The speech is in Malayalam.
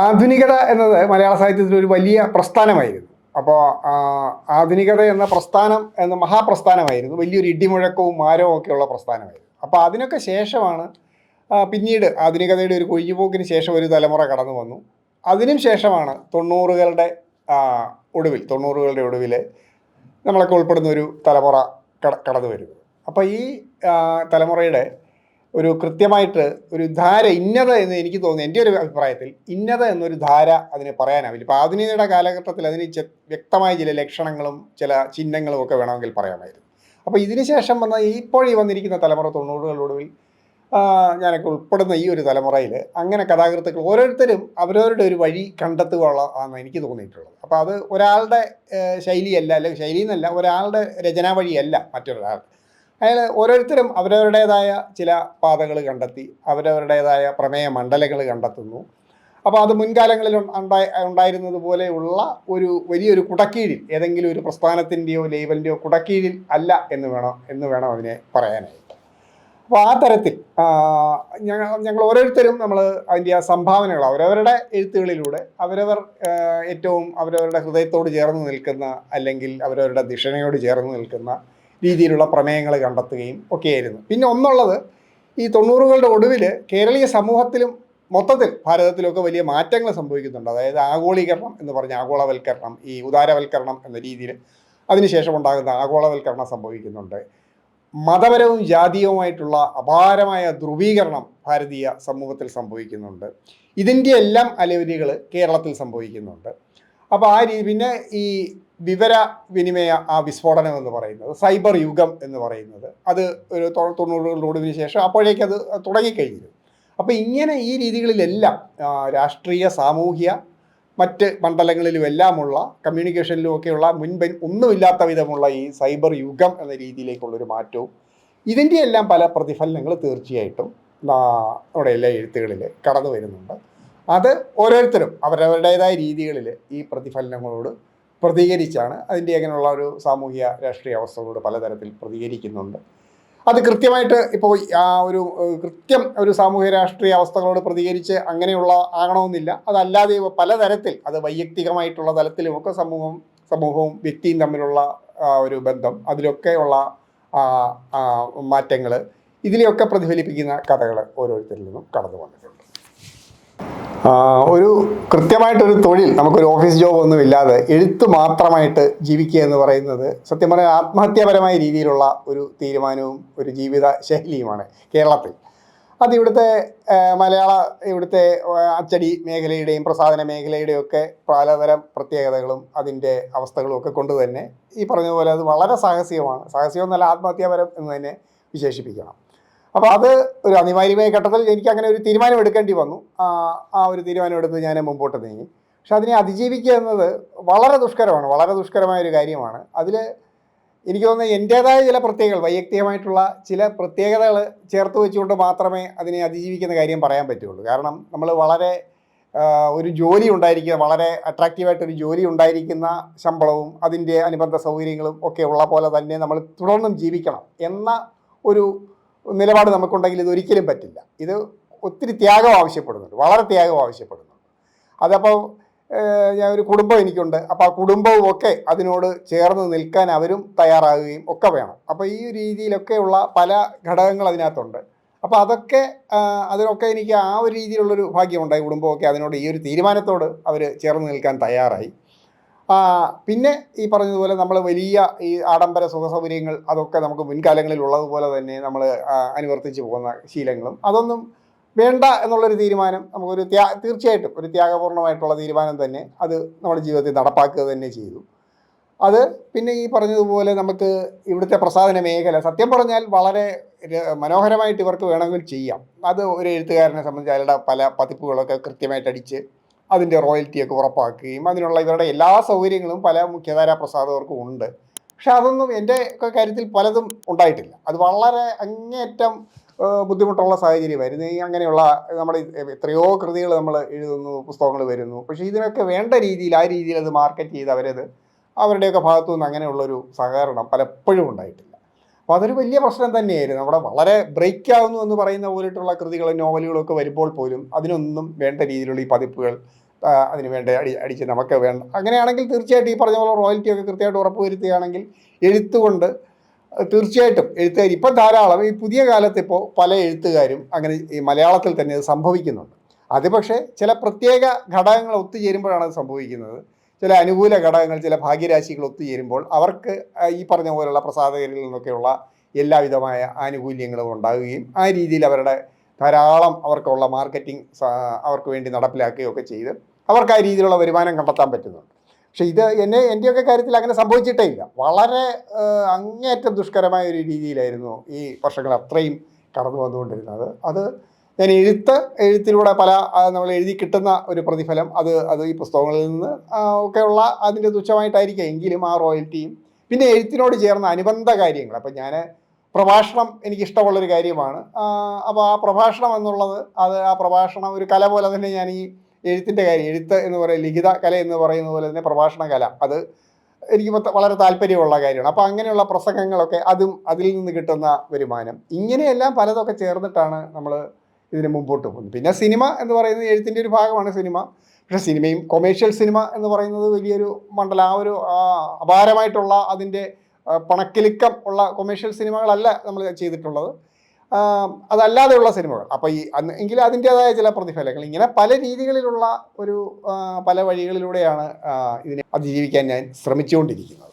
ആധുനികത എന്നത് മലയാള സാഹിത്യത്തിൽ ഒരു വലിയ പ്രസ്ഥാനമായിരുന്നു. അപ്പോൾ ആധുനികത എന്ന പ്രസ്ഥാനം എന്ന മഹാപ്രസ്ഥാനമായിരുന്നു. വലിയൊരു ഇടിമുഴക്കവും മാരവും ഒക്കെയുള്ള പ്രസ്ഥാനമായിരുന്നു. അപ്പോൾ അതിനൊക്കെ ശേഷമാണ് പിന്നീട് ആധുനികതയുടെ ഒരു കൊഴിഞ്ഞുപോക്കിന് ശേഷം ഒരു തലമുറ കടന്നു വന്നു. അതിനും ശേഷമാണ് തൊണ്ണൂറുകളുടെ ഒടുവിൽ തൊണ്ണൂറുകളുടെ ഒടുവിൽ നമ്മളൊക്കെ ഉൾപ്പെടുന്ന ഒരു തലമുറ കട കടന്നു വരുന്നത്. അപ്പോൾ ഈ തലമുറയുടെ ഒരു കൃത്യമായിട്ട് ഒരു ധാര ഇന്നത എന്ന് എനിക്ക് തോന്നുന്നു എന്റെ ഒരു അഭിപ്രായത്തിൽ ഇന്നത എന്നൊരു ധാര അതിന് പറയാനാവില്ല. ഇപ്പോൾ ആധുനികതയുടെ കാലഘട്ടത്തിൽ അതിന് വ്യക്തമായ ചില ലക്ഷണങ്ങളും ചില ചിഹ്നങ്ങളും ഒക്കെ വേണമെങ്കിൽ പറയാമായിരുന്നു. അപ്പോൾ ഇതിനുശേഷം വന്ന ഇപ്പോഴീ വന്നിരിക്കുന്ന തലമുറ തൊണ്ണൂറുകളൊടുവിൽ ഞാനൊക്കെ ഉൾപ്പെടുന്ന ഈ ഒരു തലമുറയിൽ അങ്ങനെ കഥാകൃത്തുക്കൾ ഓരോരുത്തരും അവരവരുടെ ഒരു വഴി കണ്ടെത്തുക ആണ് എനിക്ക് തോന്നിയിട്ടുള്ളത്. അപ്പോൾ അത് ഒരാളുടെ ശൈലിയല്ല അല്ലെങ്കിൽ ശൈലിയെന്നല്ല ഒരാളുടെ രചനാ വഴിയല്ല മറ്റൊരാൾ അയാൾ ഓരോരുത്തരും അവരവരുടേതായ ചില പാതകൾ കണ്ടെത്തി അവരവരുടേതായ പ്രമേയ മണ്ഡലങ്ങൾ കണ്ടെത്തുന്നു. അപ്പോൾ അത് മുൻകാലങ്ങളിൽ ഉണ്ട- ഉണ്ടായി ഉണ്ടായിരുന്നത് പോലെയുള്ള ഒരു വലിയൊരു കുടക്കീഴിൽ ഏതെങ്കിലും ഒരു പ്രസ്ഥാനത്തിന്റെയോ ലേബലിന്റെയോ കുടക്കീഴിൽ അല്ല എന്ന് വേണം എന്ന് വേണം അതിനെ പറയാനായിട്ട്. അപ്പോൾ ആ തരത്തിൽ ഞങ്ങൾ ഞങ്ങൾ ഓരോരുത്തരും നമ്മൾ അതിന്റെ ആ സംഭാവനകൾ അവരവരുടെ എഴുത്തുകളിലൂടെ അവരവർ ഏറ്റവും അവരവരുടെ ഹൃദയത്തോട് ചേർന്ന് നിൽക്കുന്ന അല്ലെങ്കിൽ അവരവരുടെ ദിഷണയോട് ചേർന്ന് നിൽക്കുന്ന രീതിയിലുള്ള പ്രമേയങ്ങൾ കണ്ടെത്തുകയും ഒക്കെയായിരുന്നു. പിന്നെ ഒന്നുള്ളത് ഈ തൊണ്ണൂറുകളുടെ ഒടുവിൽ കേരളീയ സമൂഹത്തിലും മൊത്തത്തിൽ ഭാരതത്തിലൊക്കെ വലിയ മാറ്റങ്ങൾ സംഭവിക്കുന്നുണ്ട്. അതായത് ആഗോളീകരണം എന്ന് പറഞ്ഞ ആഗോളവൽക്കരണം ഈ ഉദാരവൽക്കരണം എന്ന രീതിയിൽ അതിനുശേഷം ഉണ്ടാകുന്ന ആഗോളവൽക്കരണം സംഭവിക്കുന്നുണ്ട്. മതപരവും ജാതീയവുമായിട്ടുള്ള അപാരമായ ധ്രുവീകരണം ഭാരതീയ സമൂഹത്തിൽ സംഭവിക്കുന്നുണ്ട്. ഇതിന്റെ എല്ലാം അലവരികൾ കേരളത്തിൽ സംഭവിക്കുന്നുണ്ട്. അപ്പോൾ ആ രീതി പിന്നെ ഈ വിവര വിനിമയ ആ വിസ്ഫോടനം എന്ന് പറയുന്നത് സൈബർ യുഗം എന്ന് പറയുന്നത്. അത് ഒരു തൊ- തൊണ്ണൂറുകളോടിന് ശേഷം അപ്പോഴേക്ക് അത് തുടങ്ങിക്കഴിഞ്ഞു. അപ്പോൾ ഇങ്ങനെ ഈ രീതികളിലെല്ലാം രാഷ്ട്രീയ സാമൂഹ്യ മറ്റ് മണ്ഡലങ്ങളിലും എല്ലാമുള്ള കമ്മ്യൂണിക്കേഷനിലും ഒക്കെയുള്ള മുൻപ് ഒന്നുമില്ലാത്ത വിധമുള്ള ഈ സൈബർ യുഗം എന്ന രീതിയിലേക്കുള്ളൊരു മാറ്റവും ഇതിന്റെ എല്ലാം പല പ്രതിഫലനങ്ങൾ തീർച്ചയായിട്ടും നമ്മുടെ എല്ലാ എഴുത്തുകളിൽ കടന്നു വരുന്നുണ്ട് അത് ഓരോരുത്തരും അവരവരുടേതായ രീതികളിൽ ഈ പ്രതിഫലനങ്ങളോട് പ്രതികരിച്ചാണ് അതിന്റെ അങ്ങനെയുള്ള ഒരു സാമൂഹ്യ രാഷ്ട്രീയ അവസ്ഥകളോട് പലതരത്തിൽ പ്രതികരിക്കുന്നുണ്ട്. അത് കൃത്യമായിട്ട് ഇപ്പോൾ ആ ഒരു കൃത്യം ഒരു സാമൂഹ്യ രാഷ്ട്രീയ അവസ്ഥകളോട് പ്രതികരിച്ച് അങ്ങനെയുള്ള ആകണമെന്നില്ല. അതല്ലാതെ പലതരത്തിൽ അത് വൈയക്തികമായിട്ടുള്ള തലത്തിലുമൊക്കെ സമൂഹം സമൂഹവും വ്യക്തിയും തമ്മിലുള്ള ഒരു ബന്ധം അതിലൊക്കെയുള്ള മാറ്റങ്ങൾ ഇതിലെയൊക്കെ പ്രതിഫലിപ്പിക്കുന്ന കഥകൾ ഓരോരുത്തരിൽ നിന്നും കടന്നു വന്നിട്ടുണ്ട് ഒരു കൃത്യമായിട്ടൊരു തൊഴിൽ നമുക്കൊരു ഓഫീസ് ജോബ് ഒന്നും ഇല്ലാതെ എഴുത്ത് മാത്രമായിട്ട് ജീവിക്കുക എന്ന് പറയുന്നത് സത്യം പറഞ്ഞാൽ ആത്മഹത്യാപരമായ രീതിയിലുള്ള ഒരു തീരുമാനവും ഒരു ജീവിത ശൈലിയുമാണ് കേരളത്തിൽ. അത് ഇവിടുത്തെ മലയാള ഇവിടുത്തെ അച്ചടി മേഖലയുടെയും പ്രസാധന മേഖലയുടെയും ഒക്കെ പലതരം പ്രത്യേകതകളും അതിന്റെ അവസ്ഥകളും ഒക്കെ കൊണ്ട് തന്നെ ഈ പറഞ്ഞതുപോലെ അത് വളരെ സാഹസികമാണ്. സാഹസികം എന്നല്ല ആത്മഹത്യാപരം എന്ന് തന്നെ വിശേഷിപ്പിക്കണം. അപ്പോൾ അത് ഒരു അനിവാര്യമായ ഘട്ടത്തിൽ എനിക്ക് അങ്ങനെ ഒരു തീരുമാനം എടുക്കേണ്ടി വന്നു. ആ ഒരു തീരുമാനം എടുത്ത് ഞാൻ മുമ്പോട്ട് നീങ്ങി. പക്ഷെ അതിനെ അതിജീവിക്കുക എന്നത് വളരെ ദുഷ്കരമാണ് വളരെ ദുഷ്കരമായ ഒരു കാര്യമാണ്. അതിൽ എനിക്ക് തോന്നുന്നത് എന്റേതായ ചില പ്രത്യേകതകൾ വൈയക്തികമായിട്ടുള്ള ചില പ്രത്യേകതകൾ ചേർത്ത് വെച്ചുകൊണ്ട് മാത്രമേ അതിനെ അതിജീവിക്കുന്ന കാര്യം പറയാൻ പറ്റുള്ളൂ. കാരണം നമ്മൾ വളരെ ഒരു ജോലി ഉണ്ടായിരിക്കുക വളരെ അട്രാക്റ്റീവായിട്ടൊരു ജോലി ഉണ്ടായിരിക്കുന്ന ശമ്പളവും അതിന്റെ അനുബന്ധ സൗകര്യങ്ങളും ഒക്കെ ഉള്ള പോലെ തന്നെ നമ്മൾ തുടർന്നും ജീവിക്കണം എന്ന ഒരു നിലപാട് നമുക്കുണ്ടെങ്കിൽ ഇത് ഒരിക്കലും പറ്റില്ല. ഇത് ഒത്തിരി ത്യാഗം ആവശ്യപ്പെടുന്നുണ്ട്. വളരെ ത്യാഗം ആവശ്യപ്പെടുന്നുണ്ട്. അതപ്പോൾ ഞാൻ ഒരു കുടുംബം എനിക്കുണ്ട്. അപ്പോൾ ആ കുടുംബവും ഒക്കെ അതിനോട് ചേർന്ന് നിൽക്കാൻ അവരും തയ്യാറാകുകയും ഒക്കെ വേണം. അപ്പോൾ ഈ രീതിയിലൊക്കെയുള്ള പല ഘടകങ്ങൾ അതിനകത്തുണ്ട്. അപ്പോൾ അതൊക്കെ അതിനൊക്കെ എനിക്ക് ആ ഒരു രീതിയിലുള്ളൊരു ഭാഗ്യമുണ്ടായി. കുടുംബമൊക്കെ അതിനോട് ഈ ഒരു തീരുമാനത്തോട് അവർ ചേർന്ന് നിൽക്കാൻ തയ്യാറായി. പിന്നെ ഈ പറഞ്ഞതുപോലെ നമ്മൾ വലിയ ഈ ആഡംബര സുഖ സൗകര്യങ്ങൾ അതൊക്കെ നമുക്ക് മുൻകാലങ്ങളിൽ ഉള്ളതുപോലെ തന്നെ നമ്മൾ അനുവർത്തിച്ച് പോകുന്ന ശീലങ്ങളും അതൊന്നും വേണ്ട എന്നുള്ളൊരു തീരുമാനം നമുക്കൊരു ത്യാ തീർച്ചയായിട്ടും ഒരു ത്യാഗപൂർണമായിട്ടുള്ള തീരുമാനം തന്നെ അത് നമ്മുടെ ജീവിതത്തിൽ നടപ്പാക്കുക തന്നെ ചെയ്തു. അത് പിന്നെ ഈ പറഞ്ഞതുപോലെ നമുക്ക് ഇവിടുത്തെ പ്രസാധന മേഖല സത്യം പറഞ്ഞാൽ വളരെ മനോഹരമായിട്ട് ഇവർക്ക് വേണമെങ്കിൽ ചെയ്യാം. അത് ഒരു എഴുത്തുകാരനെ സംബന്ധിച്ച് അയാളുടെ പല പതിപ്പുകളൊക്കെ കൃത്യമായിട്ട് അടിച്ച് അതിന്റെ റോയൽറ്റിയൊക്കെ ഉറപ്പാക്കുകയും അതിനുള്ള ഇവരുടെ എല്ലാ സൗകര്യങ്ങളും പല മുഖ്യധാരാ പ്രസാധകർക്കും ഉണ്ട്. പക്ഷെ അതൊന്നും എന്റെ ഒക്കെ കാര്യത്തിൽ പലതും ഉണ്ടായിട്ടില്ല. അത് വളരെ അങ്ങേയറ്റം ബുദ്ധിമുട്ടുള്ള സാഹചര്യമായിരുന്നു. ഈ അങ്ങനെയുള്ള നമ്മുടെ എത്രയോ കൃതികൾ നമ്മൾ എഴുതുന്നു പുസ്തകങ്ങൾ വരുന്നു. പക്ഷേ ഇതിനൊക്കെ വേണ്ട രീതിയിൽ ആ രീതിയിൽ അത് മാർക്കറ്റ് ചെയ്ത് അവരത് അവരുടെയൊക്കെ ഭാഗത്തു നിന്ന് അങ്ങനെയുള്ളൊരു സഹകരണം പലപ്പോഴും ഉണ്ടായിട്ടില്ല. അപ്പോൾ അതൊരു വലിയ പ്രശ്നം തന്നെയായിരുന്നു. നമ്മുടെ വളരെ ബ്രേക്ക് ആവുന്നു എന്ന് പറയുന്ന പോലെയുള്ള കൃതികളും നോവലുകളൊക്കെ വരുമ്പോൾ പോലും അതിനൊന്നും വേണ്ട രീതിയിലുള്ള ഈ പതിപ്പുകൾ അതിന് വേണ്ട അടി അടിച്ച് നമുക്ക് വേണ്ട. അങ്ങനെയാണെങ്കിൽ തീർച്ചയായിട്ടും ഈ പറഞ്ഞ പോലെ റോയൽറ്റി ഒക്കെ കൃത്യമായിട്ട് ഉറപ്പുവരുത്തുകയാണെങ്കിൽ എഴുത്തുകൊണ്ട് തീർച്ചയായിട്ടും എഴുത്തുകാർ ഇപ്പം ധാരാളം ഈ പുതിയ കാലത്ത് ഇപ്പോൾ പല എഴുത്തുകാരും അങ്ങനെ ഈ മലയാളത്തിൽ തന്നെ ഇത് സംഭവിക്കുന്നുണ്ട്. അത് പക്ഷേ ചില പ്രത്യേക ഘടകങ്ങൾ ഒത്തുചേരുമ്പോഴാണ് അത് സംഭവിക്കുന്നത്. ചില അനുകൂല ഘടകങ്ങൾ ചില ഭാഗ്യരാശികൾ ഒത്തുചേരുമ്പോൾ അവർക്ക് ഈ പറഞ്ഞ പോലുള്ള പ്രസാധകരിൽ നിന്നൊക്കെയുള്ള എല്ലാവിധമായ ആനുകൂല്യങ്ങളും ഉണ്ടാകുകയും ആ രീതിയിൽ അവരുടെ ധാരാളം അവർക്കുള്ള മാർക്കറ്റിംഗ് അവർക്ക് വേണ്ടി നടപ്പിലാക്കുകയൊക്കെ ചെയ്ത് അവർക്ക് ആ രീതിയിലുള്ള വരുമാനം കണ്ടെത്താൻ പറ്റുന്നുണ്ട്. പക്ഷേ ഇത് എന്നെ എന്റെയൊക്കെ കാര്യത്തിൽ അങ്ങനെ സംഭവിച്ചിട്ടേ ഇല്ല. വളരെ അങ്ങേയറ്റം ദുഷ്കരമായ ഒരു രീതിയിലായിരുന്നു ഈ വർഷങ്ങൾ അത്രയും കടന്നു വന്നുകൊണ്ടിരുന്നത് അത് ഞാൻ എഴുത്ത് എഴുത്തിലൂടെ പല നമ്മൾ എഴുതി കിട്ടുന്ന ഒരു പ്രതിഫലം അത് അത് ഈ പുസ്തകങ്ങളിൽ നിന്ന് ഒക്കെയുള്ള അതിന്റെ തുച്ഛമായിട്ടായിരിക്കും. എങ്കിലും ആ റോയൽറ്റിയും പിന്നെ എഴുത്തിനോട് ചേർന്ന അനുബന്ധ കാര്യങ്ങൾ. അപ്പം ഞാൻ പ്രഭാഷണം എനിക്കിഷ്ടമുള്ളൊരു കാര്യമാണ്. അപ്പോൾ ആ പ്രഭാഷണം എന്നുള്ളത് അത് ആ പ്രഭാഷണം ഒരു കല പോലെ തന്നെ ഞാൻ ഈ എഴുത്തിന്റെ കാര്യം എഴുത്ത് എന്ന് പറയുന്ന ലിഖിത കല എന്ന് പറയുന്ന പോലെ തന്നെ പ്രഭാഷണ കല അത് എനിക്ക് വളരെ താല്പര്യമുള്ള കാര്യമാണ്. അപ്പോൾ അങ്ങനെയുള്ള പ്രസംഗങ്ങളൊക്കെ അതും അതിൽ നിന്ന് കിട്ടുന്ന വരുമാനം. ഇങ്ങനെയെല്ലാം പലതൊക്കെ ചേർന്നിട്ടാണ് നമ്മൾ ഇതിന് മുമ്പോട്ട് പോകുന്നു. പിന്നെ സിനിമ എന്ന് പറയുന്നത് എഴുത്തിന്റെ ഒരു ഭാഗമാണ് സിനിമ. പക്ഷേ സിനിമയും കൊമേഴ്ഷ്യൽ സിനിമ എന്ന് പറയുന്നത് വലിയൊരു മണ്ഡലം ആ ഒരു അപാരമായിട്ടുള്ള അതിന്റെ പണക്കിലുക്കം ഉള്ള കൊമേഴ്ഷ്യൽ സിനിമകളല്ല നമ്മൾ ചെയ്തിട്ടുള്ളത്. അതല്ലാതെയുള്ള സിനിമകൾ. അപ്പോൾ ഈ എങ്കിലും അതിന്റേതായ ചില പ്രതിഫലങ്ങൾ. ഇങ്ങനെ പല രീതികളിലുള്ള ഒരു പല വഴികളിലൂടെയാണ് ഇതിനെ അതിജീവിക്കാൻ ഞാൻ ശ്രമിച്ചുകൊണ്ടിരിക്കുന്നത്.